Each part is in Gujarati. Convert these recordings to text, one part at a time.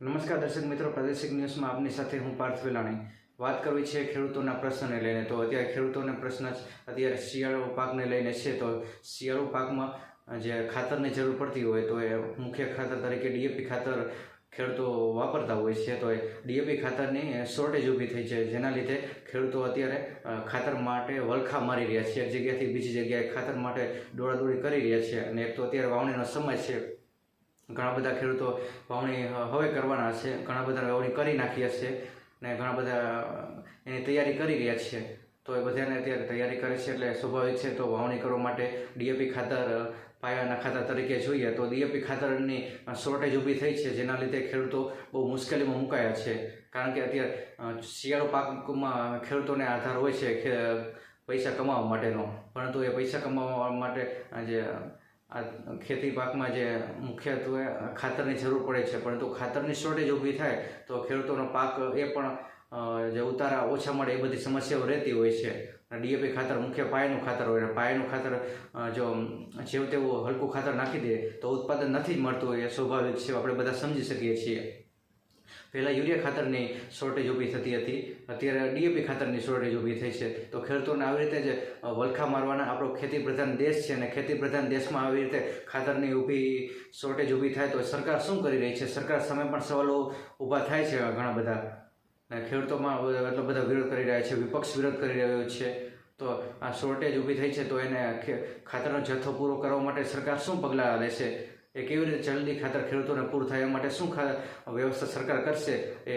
નમસ્કાર દર્શક મિત્રો, પ્રાદેશિક ન્યૂઝમાં આપની સાથે હું પાર્થ વેલાણી. વાત કરવી છે ખેડૂતોના પ્રશ્નને લઈને. તો અત્યારે ખેડૂતોને પ્રશ્ન અત્યારે શિયાળો પાકને લઈને છે. તો શિયાળુ પાકમાં જે ખાતરની જરૂર પડતી હોય, તો એ મુખ્ય ખાતર તરીકે ડીએપી ખાતર ખેડૂતો વાપરતા હોય છે. તો એ ડીએપી ખાતરની શોર્ટેજ ઊભી થઈ છે. જેના લીધે ખેડૂતો અત્યારે ખાતર માટે વલખા મારી રહ્યા છે. એક જગ્યાથી બીજી જગ્યાએ ખાતર માટે દોડાદોડી કરી રહ્યા છે. અને એક તો અત્યારે વાવણીનો સમય છે. ઘણા બધા ખેડૂતો વાવણી હવે કરવાના છે. ઘણા બધા વાવણી કરી નાખી હશે ને ઘણા બધા એની તૈયારી કરી રહ્યા છે. તો એ બધાને અત્યારે તૈયારી કરે છે એટલે સ્વાભાવિક છે. તો વાવણી કરવા માટે ડીએપી ખાતર પાયાના ખાતર તરીકે જોઈએ તો ડીએપી ખાતરની શોર્ટેજ ઊભી થઈ છે, જેના લીધે ખેડૂતો બહુ મુશ્કેલીમાં મુકાયા છે. કારણ કે અત્યારે શિયાળો પાકમાં ખેડૂતોને આધાર હોય છે પૈસા કમાવા માટેનો. પરંતુ એ પૈસા કમાવા માટે જે આ ખેતી પાકમાં જે મુખ્યત્વે ખાતરની જરૂર પડે છે, પરંતુ ખાતરની શોર્ટેજ ઊભી થાય તો ખેડૂતોનો પાક એ પણ જે ઉતારા ઓછા મળે એ બધી સમસ્યાઓ રહેતી હોય છે. ડીએપી ખાતર મુખ્ય પાયાનું ખાતર હોય અને પાયાનું ખાતર જો જેવું તેવું હલકું ખાતર નાખી દે તો ઉત્પાદન નથી જ મળતું હોય એ સ્વાભાવિક છે, આપણે બધા સમજી શકીએ છીએ. પહેલાં યુરિયા ખાતરની શોર્ટેજ ઊભી થતી હતી. અત્યારે ડીએપી ખાતરની શોર્ટેજ ઊભી થઈ છે. તો ખેડૂતોને આવી રીતે જ વલખા મારવાના આપણો ખેતી પ્રધાન દેશ છે અને ખેતી પ્રધાન દેશમાં આવી રીતે ખાતરની ઊભી શોર્ટેજ ઊભી થાય તો સરકાર શું કરી રહી છે? સરકાર સામે પણ સવાલો ઊભા થાય છે ઘણા બધા. ખેડૂતોમાં એટલો બધા વિરોધ કરી રહ્યા છે, વિપક્ષ વિરોધ કરી રહ્યો છે. તો આ શોર્ટેજ ઊભી થઈ છે તો એને ખાતરનો જથ્થો પૂરો કરવા માટે સરકાર શું પગલાં લેશે? એ કેવી રીતે જલ્દી ખાતર ખેડૂતોને પૂરું થાય એ માટે શું વ્યવસ્થા સરકાર કરશે એ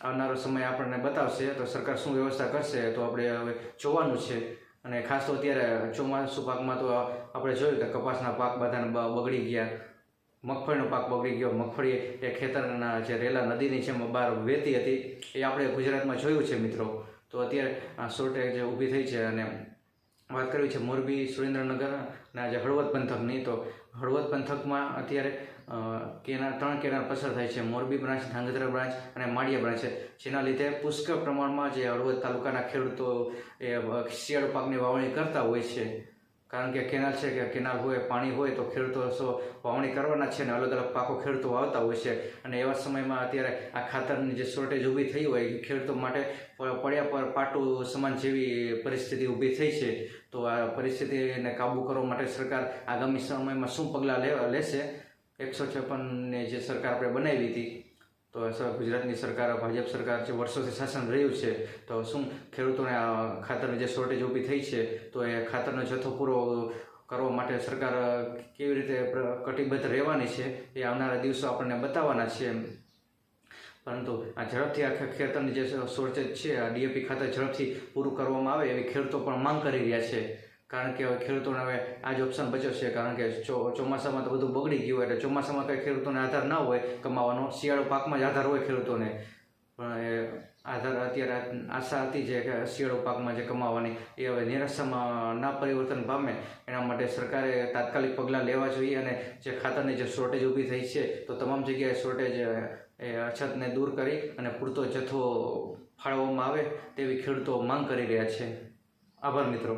આવનારો સમય આપણને બતાવશે. તો સરકાર શું વ્યવસ્થા કરશે તો આપણે હવે જોવાનું છે. અને ખાસ તો અત્યારે ચોમાસું પાકમાં તો આપણે જોયું કે કપાસના પાક બધાને બગડી ગયા. મગફળીનો પાક બગડી ગયો. મગફળી એ ખેતરના જે રેલા નદીની જેમ બહાર વહેતી હતી એ આપણે ગુજરાતમાં જોયું છે મિત્રો. તો અત્યારે શોર્ટેજ ઊભી થઈ છે અને વાત કરવી છે મોરબી સુરેન્દ્રનગરના જે હળવદ પંથકની. તો હળવદ પંથકમાં અત્યારે કેનાર ત્રણ કેનાર પસાર થાય છે. મોરબી બ્રાન્ચ, ધાંગધ્રા બ્રાન્ચ અને માળિયા બ્રાન્ચ છે. જેના લીધે પુષ્કળ પ્રમાણમાં જે હળવદ તાલુકાના ખેડૂતો એ શિયાળુ પાકની વાવણી કરતા હોય છે. કારણ કે કેનાલ છે કે કેનાલ હોય, પાણી હોય, તો ખેડૂતો વાવણી કરવાના છે અને અલગ અલગ પાકો ખેડૂતો વાવતા હોય છે. અને એવા સમયમાં અત્યારે આ ખાતરની જે શોર્ટેજ ઊભી થઈ હોય ખેડૂતો માટે પડ્યા પર પાટું સમાન જેવી પરિસ્થિતિ ઊભી થઈ છે. તો આ પરિસ્થિતિને કાબૂ કરવા માટે સરકાર આગામી સમયમાં શું પગલાં લેવા લેશે? એકસો છપ્પનની જે સરકાર આપણે બનાવી હતી તો ગુજરાતની સરકાર, ભાજપ સરકાર જે વર્ષોથી શાસન રહ્યું છે, તો શું ખેડૂતોને આ ખાતરની જે શોર્ટેજ ઊભી થઈ છે, તો એ ખાતરનો જથ્થો પૂરો કરવા માટે સરકાર કેવી રીતે કટિબદ્ધ રહેવાની છે, એ આવનારા દિવસો આપણને બતાવવાના છે પરંતુ આ ઝડપથી આખા ખેતરની જે શોર્ટેજ છે, આ ડીએપી ખાતર ઝડપથી પૂરું કરવામાં આવે એવી ખેડૂતો પણ માંગ કરી રહ્યા છે. કારણ કે હવે ખેડૂતોને હવે આ જ ઓપ્શન બચ્યો કારણ કે ચોમાસામાં તો બધું બગડી ગયું એટલે ચોમાસામાં કંઈ ખેડૂતોને આધાર ના હોય, કમાવાનો. શિયાળો પાકમાં જ આધાર હોય ખેડૂતોને. પણ એ આધાર અત્યારે આશા હતી જે કે શિયાળો પાકમાં જે કમાવાની, એ હવે નિરાશામાં ના પરિવર્તન પામે. એના માટે સરકારે તાત્કાલિક પગલાં લેવા જોઈએ અને જે ખાતરની જે શોર્ટેજ ઊભી થઈ છે, તો તમામ જગ્યાએ શોર્ટેજ એ અછતને દૂર કરી અને પૂરતો જથ્થો ફાળવવામાં આવે તેવી ખેડૂતો માંગ કરી રહ્યા છે. આભાર મિત્રો.